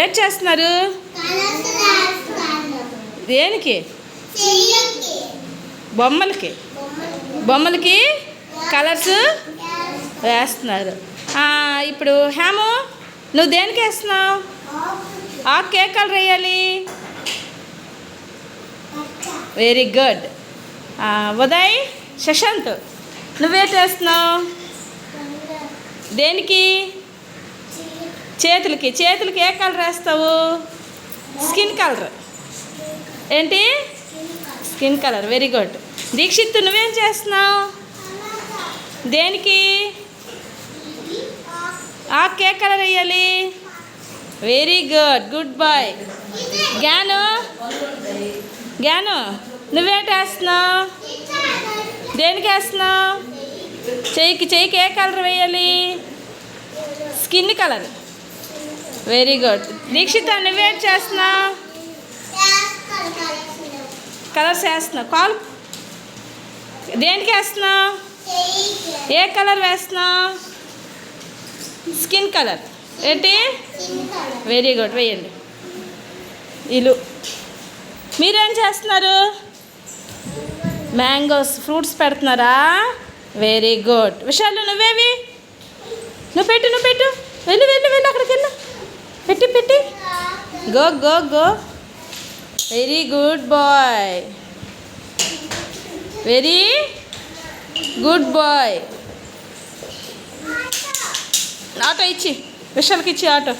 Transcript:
ఏం చేస్తున్నారు? దేనికి? బొమ్మలకి. బొమ్మలకి కలర్స్ వేస్తున్నారు. ఇప్పుడు హేము నువ్వు దేనికి వేస్తున్నావు? ఆకు ఏ కలర్ వేయాలి? Very good. ఉదయ్ శశాంత్ నువ్వేటి వేస్తున్నావు? దేనికి? చేతులకి చేతులకి ఏ కలర్ వేస్తావు? స్కిన్ కలర్ ఏంటి? Skin colour very good Dikshit నువ్వేం చేస్తున్నావు? దేనికి? ఆ కే కలర్ వేయాలి? Very good good boy Gnanu Gnanu నువ్వేంటి వేస్తున్నావు? దేనికి వేస్తున్నావు? చెయ్యికి చెయ్యికి ఏ కలర్ వేయాలి? Skin colour very good Dikshita నువ్వేం చేస్తున్నావు? కలర్స్ వేస్తున్నావు కాల్ దేనికి వేస్తున్నావు? ఏ కలర్ వేస్తున్నావు? స్కిన్ కలర్ ఏంటి? వెరీ గుడ్ వేయండి. ఇల్లు మీరేం చేస్తున్నారు? మ్యాంగోస్ ఫ్రూట్స్ పెడుతున్నారా? వెరీ గుడ్ విషయాలు నువ్వేవి? నువ్వు పెట్టు నువ్వు పెట్టు. Go go go very good boy very good boy auto ఇచ్చి విశాల్కి ఇచ్చి ఆటో.